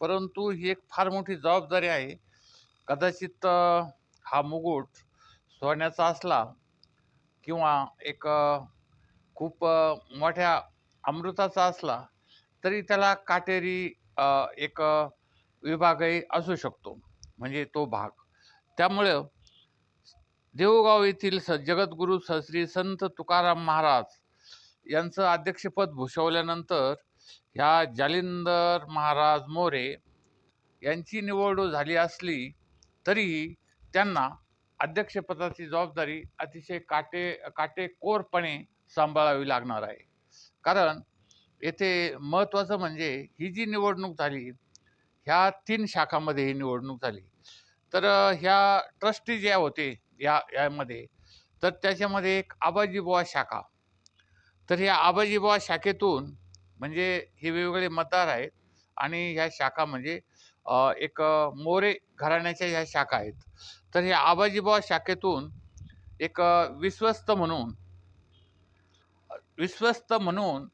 परंतु ही एक फार मोठी जबाबदारी आहे. कदाचित हा मुकुट सोन्याचा असला किंवा एक खूप मोठ्या अमृताचा असला तरी त्याला काटेरी एक विभागही असू शकतो. म्हणजे तो भाग. त्यामुळं देवगाव येथील स जगद्गुरू स श्री संत तुकाराम महाराज यांचं अध्यक्षपद भूषवल्यानंतर ह्या जालिंदर महाराज मोरे यांची निवड झाली असली तरीही त्यांना अध्यक्षपदाची जबाबदारी अतिशय काटे काटेकोरपणे सांभाळावी लागणार आहे. कारण येथे महत्त्वाचं म्हणजे ही जी निवडणूक झाली ह्या तीन शाखामध्ये ही निवडणूक झाली. तर ह्या ट्रस्टी ज्या होते या यामध्ये तर त्याच्यामध्ये एक आबाजीबुवा शाखा. तर ह्या आबाजीबुवा शाखेतून म्हणजे हे वेगवेगळे मतदार आहेत आणि ह्या शाखा म्हणजे एक मोरे घराण्याच्या ह्या शाखा आहेत. तर ह्या आबाजीबा शाखेतून एक विश्वस्त म्हणून विश्वस्त म्हणून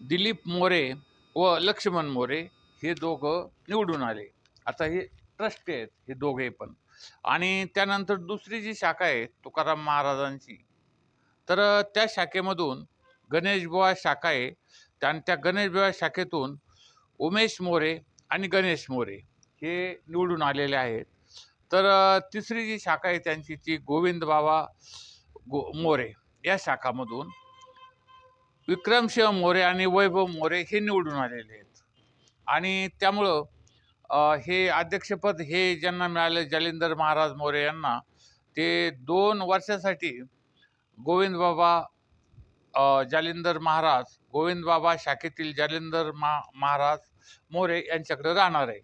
दिलीप मोरे व लक्ष्मण मोरे हे दोघं निवडून आले. आता हे ट्रस्टी आहेत हे दोघे पण. आणि त्यानंतर दुसरी जी शाखा आहे तुकाराम महाराजांची तर त्या शाखेमधून गणेशबुवा शाखा आहे. त्या आणि त्या गणेशबुवा शाखेतून उमेश मोरे आणि गणेश मोरे हे निवडून आलेले आहेत. तर तिसरी जी शाखा आहे त्यांची ती गोविंद बाबा गो मोरे या शाखामधून विक्रमसिंह मोरे आणि वैभव मोरे हे निवडून आलेले आहेत. आणि त्यामुळं हे अध्यक्षपद हे ज्यांना मिळालं जालिंदर महाराज मोरे यांना ते दोन वर्षासाठी गोविंद बाबा जालिंदर महाराज गोविंद बाबा शाखेतील जालिंदर मा महाराज मोरे यांच्याकडे राहणार आहे.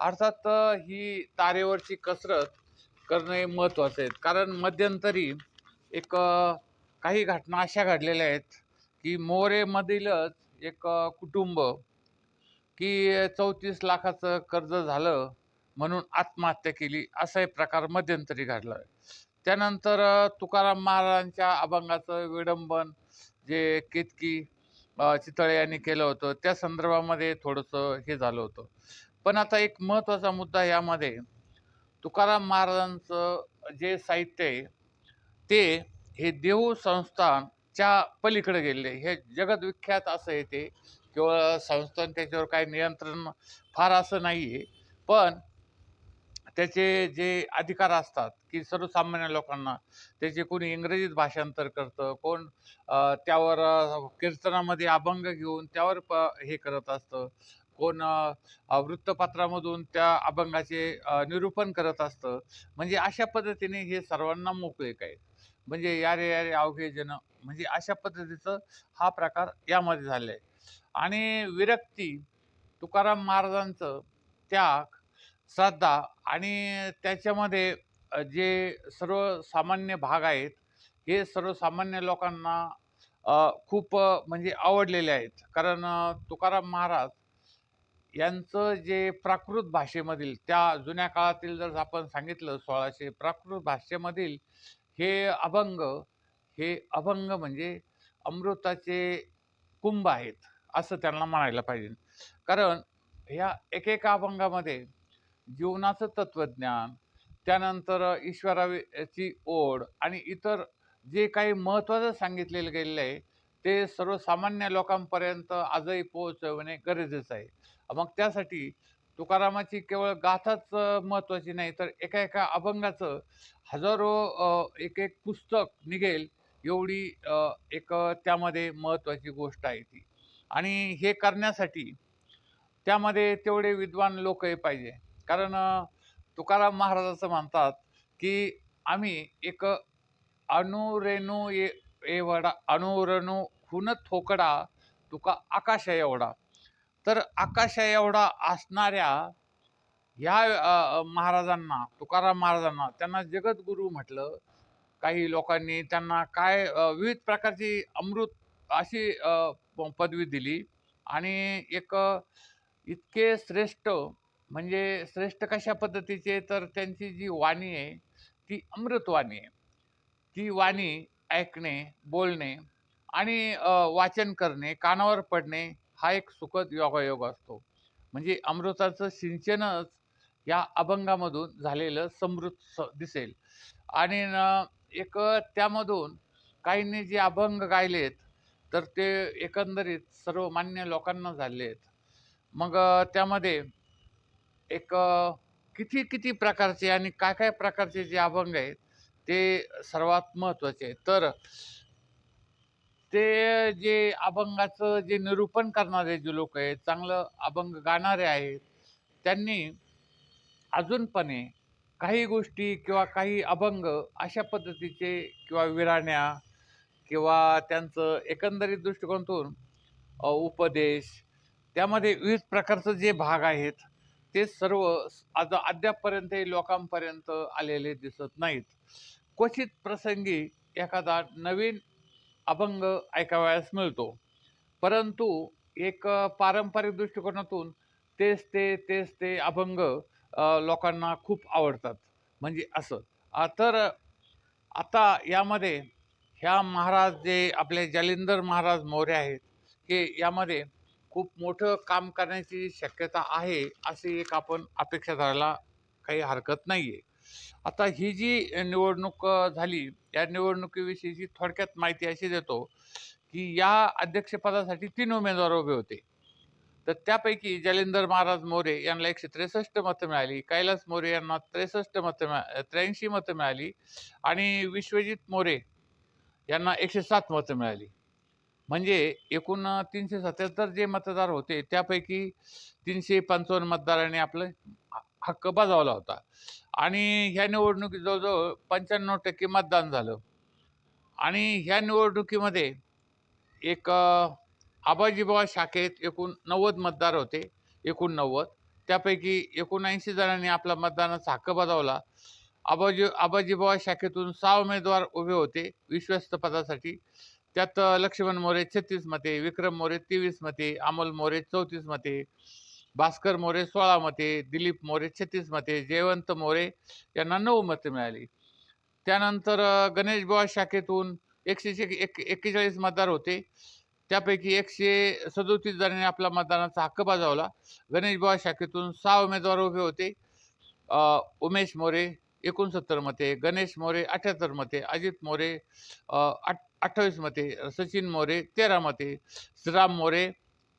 अर्थात ही तारेवरची कसरत करणे महत्त्वाचं आहे. कारण मध्यंतरी एक काही घटना अशा घडलेल्या आहेत की मोरेमधीलच एक कुटुंब की चौतीस लाखाचं कर्ज झालं म्हणून आत्महत्या केली असा एक प्रकार मध्यंतरी घडला त्यानंतर तुकाराम महाराजांच्या अभंगाचं विडंबन जे केतकी चितळे यांनी केलं होतं त्या संदर्भामध्ये थोडंसं हे झालं होतं. पण आता एक महत्त्वाचा मुद्दा यामध्ये तुकाराम महाराजांचं जे साहित्य आहे ते हे देहू संस्थानच्या पलीकडे गेले हे जगदविख्यात असं आहे ते. केवळ संस्थान त्याच्यावर काही नियंत्रण फार असं नाही आहे. पण त्याचे जे अधिकार असतात की सर्वसामान्य लोकांना त्याचे कोणी इंग्रजीत भाषांतर करतं कोण त्यावर कीर्तनामध्ये अभंग घेऊन त्यावर प हे करत असतं. कोण वृत्तपत्रामधून त्या अभंगाचे निरूपण करत असतं. म्हणजे अशा पद्धतीने हे सर्वांना मोकळीक आहे. म्हणजे यारे यारे अवघे जन म्हणजे अशा पद्धतीचं हा प्रकार यामध्ये झाला आहे आणि विरक्ती तुकाराम महाराजांचं त्याग श्रद्धा आणि त्याच्यामध्ये जे सर्वसामान्य भाग आहेत हे सर्वसामान्य लोकांना खूप म्हणजे आवडलेले आहेत. कारण तुकाराम महाराज यांचं जे प्राकृत भाषेमधील त्या जुन्या काळातील जर आपण सांगितलं सोळाशे प्राकृत भाषेमधील हे अभंग हे अभंग म्हणजे अमृताचे कुंभ आहेत असं त्यांना म्हणायला पाहिजे. कारण ह्या एकेका अभंगामध्ये जीवनाचं तत्त्वज्ञान त्यानंतर ईश्वराची ओढ आणि इतर जे काही महत्त्वाचं सांगितलेलं गेलेलं आहे ते सर्वसामान्य लोकांपर्यंत आजही पोहोचवणे गरजेचं आहे. मग त्यासाठी तुकारामाची केवळ गाथाच महत्त्वाची नाही तर एका एका अभंगाचं हजारो एक एक पुस्तक निघेल एवढी एक त्यामध्ये महत्त्वाची गोष्ट आहे ती. आणि हे करण्यासाठी त्यामध्ये तेवढे विद्वान लोकही पाहिजे. कारण तुकाराम महाराज असं म्हणतात की आम्ही एक अणुरेणू ये एवढा अणुरेणू हुन थोकडा तुका आकाश एवढा. तर आकाश एवढा असणाऱ्या ह्या महाराजांना तुकाराम महाराजांना त्यांना जगद्गुरू म्हटलं. काही लोकांनी त्यांना काय विविध प्रकारची अमृत अशी प- पदवी दिली. आणि एक इतके श्रेष्ठ म्हणजे श्रेष्ठ कशा पद्धतीचे तर त्यांची जी वाणी आहे ती अमृतवाणी आहे. ती वाणी ऐकणे बोलणे आणि वाचन करणे कानावर पडणे हा एक सुखद योगायोग असतो. म्हणजे अमृताचं सिंचनच या अभंगामधून झालेलं समृद्ध स- दिसेल. आणि न एक त्यामधून काहींनी जे अभंग गायलेत तर ते एकंदरीत सर्वमान्य लोकांना झाले आहेत मग त्यामध्ये एक किती किती प्रकारचे आणि काय काय प्रकारचे जे अभंग आहेत ते सर्वात महत्त्वाचे आहे तर ते जे अभंगाचं जे निरूपण करणारे जे लोक आहेत चांगलं अभंग गाणारे आहेत त्यांनी अजूनपणे काही गोष्टी किंवा काही अभंग अशा पद्धतीचे किंवा विराण्या किंवा त्यांचं एकंदरीत दृष्टिकोनातून उपदेश त्यामध्ये विविध प्रकारचं जे भाग आहेत ते सर्व आज अद्यापपर्यंत लोकांपर्यंत आलेले दिसत नाहीत. क्वचित प्रसंगी एखादा नवीन अभंग ऐकावयास मिळतो. परंतु एक पारंपरिक दृष्टिकोनातून तेच ते तेच ते अभंग लोकांना खूप आवडतात. म्हणजे असं. तर आता यामध्ये ह्या महाराज जे आपले जालिंदर महाराज मोरे आहेत हे यामध्ये खूप मोठं काम करण्याची शक्यता आहे अशी एक आपण अपेक्षा धरायला काही हरकत नाही आहे आता ही जी निवडणूक झाली या निवडणुकीविषयीची थोडक्यात माहिती अशी देतो की या अध्यक्षपदासाठी तीन उमेदवार उभे होते. तर त्यापैकी जलेंदर महाराज मोरे यांना एकशे त्रेसष्ट मतं मिळाली कैलास मोरे यांना त्रेसष्ट मतं मिळा त्र्याऐंशी मतं मिळाली आणि विश्वजित मोरे यांना एकशे सात मतं मिळाली. म्हणजे एकूण तीनशे सत्याहत्तर जे मतदार होते त्यापैकी तीनशे पंचावन्न मतदारांनी आपलं हक्क बजावला होता. आणि ह्या निवडणुकीत जवळजवळ पंच्याण्णव टक्के मतदान झालं. आणि ह्या निवडणुकीमध्ये एक आबाजीबाबा शाखेत एकूण नव्वद मतदार होते एकूण नव्वद. त्यापैकी एकोणऐंशी जणांनी आपला मतदानाचा हक्क बजावला. आबाजी आबाजीबाबा शाखेतून सहा उमेदवार उभे होते विश्वस्त पदासाठी. त्यात लक्ष्मण मोरे छत्तीस मते विक्रम मोरे तेवीस मते अमोल मोरे चौतीस मते भास्कर मोरे सोळा मते दिलीप मोरे छत्तीस मते जयवंत मोरे यांना नऊ मते मिळाली. त्यानंतर अ, गणेश बुवा शाखेतून एकशे एक एक्केचाळीस मतदार होते. त्यापैकी एकशे सदोतीस जणांनी आपला मतदानाचा हक्क बजावला. गणेश बुवा शाखेतून सहा उमेदवार उभे होते. उमेश मोरे एकोणसत्तर मते गणेश मोरे अठ्याहत्तर मते अजित मोरे अ, आठ अठ्ठावीस मते सचिन मोरे तेरा मते श्रीराम मोरे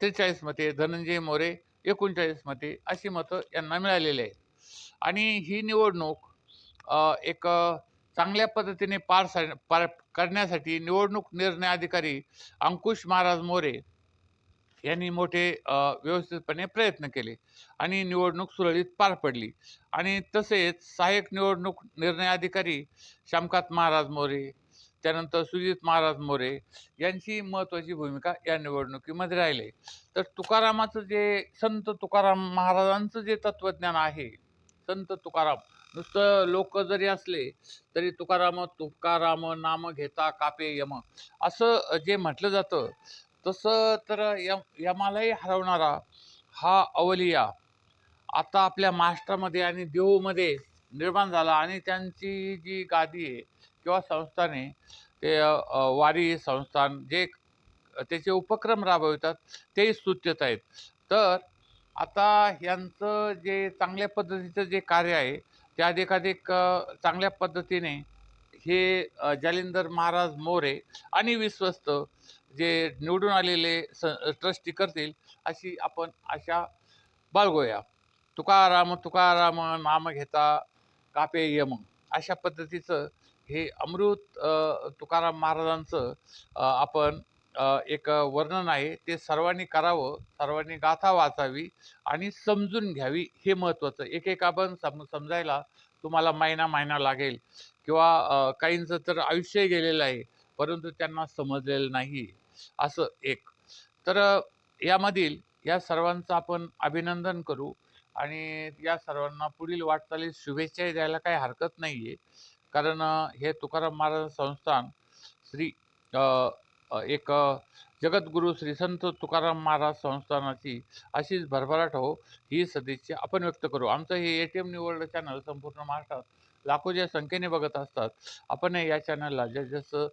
त्रेचाळीस मते धनंजय मोरे एकोणचाळीस मते अशी मतं यांना मिळालेली आहेत. आणि ही निवडणूक एक चांगल्या पद्धतीने पार सा पार करण्यासाठी निवडणूक निर्णय अधिकारी अंकुश महाराज मोरे यांनी मोठे व्यवस्थितपणे प्रयत्न केले आणि निवडणूक सुरळीत पार पडली. आणि तसेच सहाय्यक निवडणूक निर्णय अधिकारी श्यामकांत महाराज मोरे त्यानंतर सुजित महाराज मोरे यांची महत्त्वाची भूमिका या निवडणुकीमध्ये राहिली. तर तुकारामाचं जे संत तुकाराम महाराजांचं जे तत्त्वज्ञान आहे संत तुकाराम नुसतं लोक जरी असले तरी तुकाराम तुकाराम नाम घेता कापे यम. असं जे म्हटलं जातं तसं तर यम यमालाही हरवणारा हा अवलिया आता आपल्या महाराष्ट्रामध्ये आणि देऊमध्ये निर्माण झाला आणि त्यांची जी गादी आहे किंवा संस्थाने ते वारी संस्थान जे त्याचे उपक्रम राबवितात तेही स्तुत्यत आहेत. तर आता यांचं जे चांगल्या पद्धतीचं जे कार्य आहे ते अधिकाधिक चांगल्या पद्धतीने हे जालिंदर महाराज मोरे आणि विश्वस्त जे निवडून आलेले स ट्रस्टी करतील अशी आपण आशा बाळगूया. तुकाराम तुकाराम नाम घेता कापे यम अशा पद्धतीचं हे अमृत तुकाराम महाराजांचं आपण एक वर्णन आहे. ते सर्वांनी करावं सर्वांनी गाथा वाचावी आणि समजून घ्यावी हे महत्त्वाचं. एक एक आपण सम समजायला तुम्हाला महिना महिना लागेल किंवा काहींचं तर आयुष्य गेलेलं आहे परंतु त्यांना समजलेलं नाही असं एक. तर यामधील या सर्वांचं आपण अभिनंदन करू आणि या सर्वांना पुढील वाटचालीस शुभेच्छाही द्यायला काही हरकत नाही आहे कारण हे तुकाराम महाराज संस्थान श्री एक जगद्गुरु जगद्गुरू श्री संत तुकाराम महाराज संस्थानाची अशीच भरभराट हो ही सदिच्छा आपण व्यक्त करू. आमचं हे ए टी एम निवड चॅनल संपूर्ण महाराष्ट्रात लाखोच्या संख्येने बघत असतात. आपण या चॅनलला जसं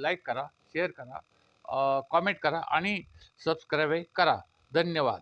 लाईक करा शेअर करा कॉमेंट करा आणि सबस्क्राईब करा. धन्यवाद.